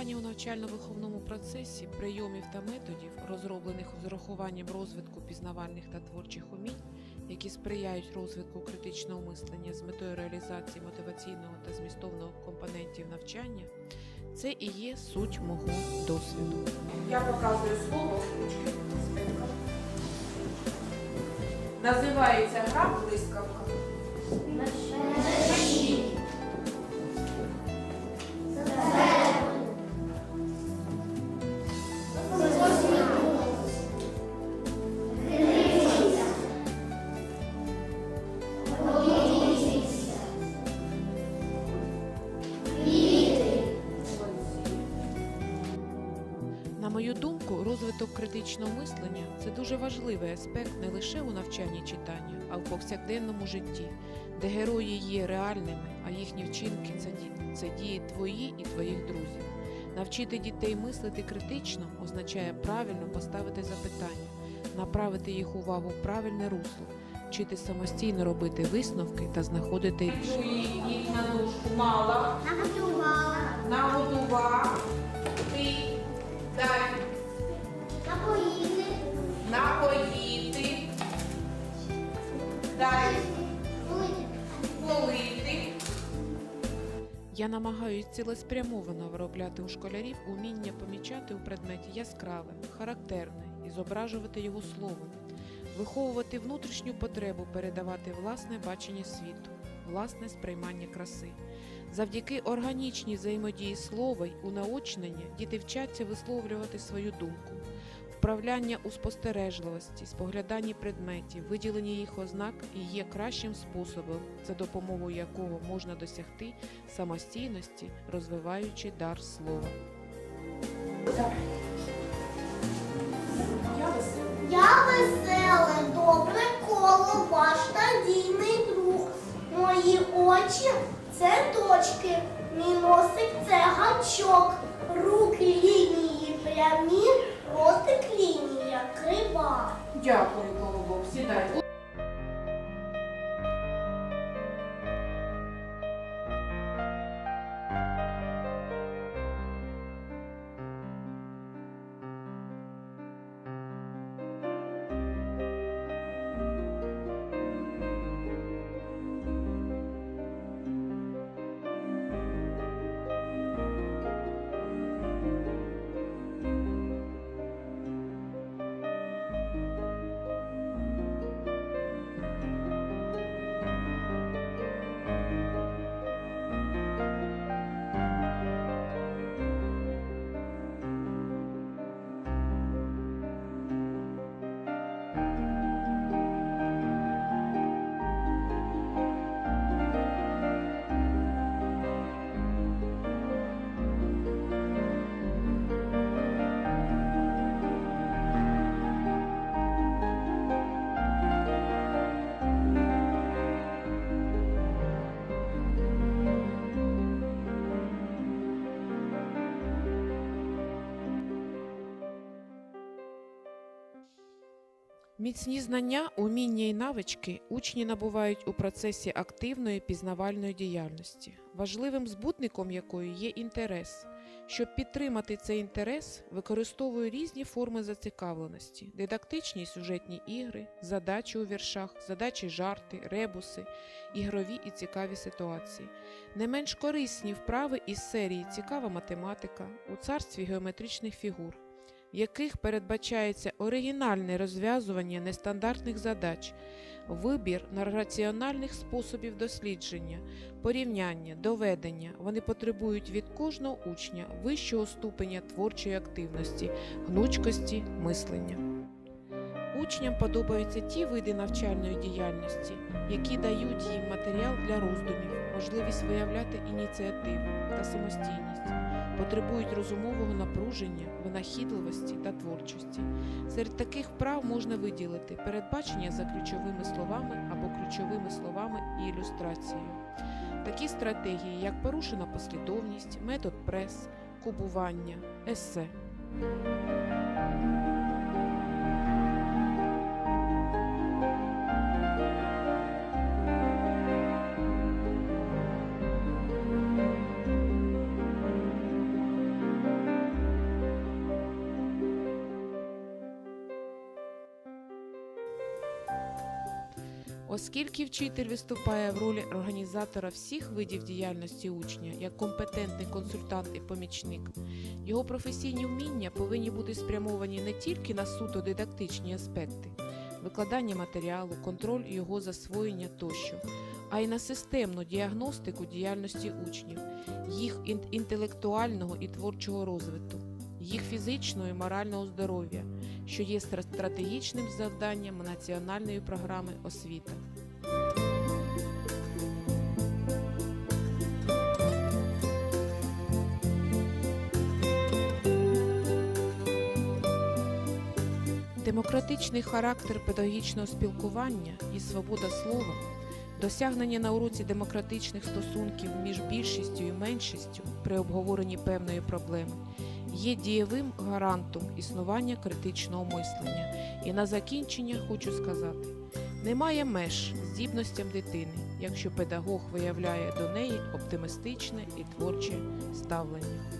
навчально-виховному процесі прийомів та методів, розроблених з урахуванням розвитку пізнавальних та творчих умінь, які сприяють розвитку критичного мислення з метою реалізації мотиваційного та змістовного компонентів навчання, це і є суть мого досвіду. Я показую слово ручки. спинка. Називається гра блискавка. Мою думку, розвиток критичного мислення це дуже важливий аспект не лише у навчанні читання, а в повсякденному житті, де герої є реальними, а їхні вчинки це, ді- це дії твої і твоїх друзів. Навчити дітей мислити критично означає правильно поставити запитання, направити їх увагу в правильне русло, вчити самостійно робити висновки та знаходити рішення. Їх на дужку мала, Я намагаюсь цілеспрямовано виробляти у школярів уміння помічати у предметі яскраве, характерне і зображувати його словом, виховувати внутрішню потребу передавати власне бачення світу, власне сприймання краси. Завдяки органічній взаємодії слова й унаочнення діти вчаться висловлювати свою думку. Вправляння у спостережливості, спогляданні предметів, виділення їх ознак і є кращим способом, за допомогою якого можна досягти самостійності, розвиваючи дар слова. Я веселе, добре коло, ваш надійний друг. Мої очі це точки, мій носик це гачок, руки лінії прямі. Дякую, Колобок. Сідай. Міцні знання, уміння і навички учні набувають у процесі активної пізнавальної діяльності, важливим збутником якої є інтерес. Щоб підтримати цей інтерес, використовую різні форми зацікавленості: дидактичні сюжетні ігри, задачі у віршах, задачі жарти, ребуси, ігрові і цікаві ситуації. Не менш корисні вправи із серії Цікава математика у царстві геометричних фігур в яких передбачається оригінальне розв'язування нестандартних задач, вибір на раціональних способів дослідження, порівняння, доведення. Вони потребують від кожного учня вищого ступеня творчої активності, гнучкості мислення. Учням подобаються ті види навчальної діяльності, які дають їм матеріал для роздумів, можливість виявляти ініціативу та самостійність потребують розумового напруження, винахідливості та творчості. Серед таких вправ можна виділити передбачення за ключовими словами або ключовими словами і ілюстрацією. Такі стратегії, як порушена послідовність, метод прес, кубування, есе. Оскільки вчитель виступає в ролі організатора всіх видів діяльності учня як компетентний консультант і помічник, його професійні вміння повинні бути спрямовані не тільки на суто дидактичні аспекти, викладання матеріалу, контроль його засвоєння тощо, а й на системну діагностику діяльності учнів, їх ін- інтелектуального і творчого розвитку, їх фізичного і морального здоров'я, що є стратегічним завданням національної програми освіта. Демократичний характер педагогічного спілкування і свобода слова, досягнення на уроці демократичних стосунків між більшістю і меншістю при обговоренні певної проблеми є дієвим гарантом існування критичного мислення. І на закінчення хочу сказати: немає меж здібностям дитини, якщо педагог виявляє до неї оптимістичне і творче ставлення.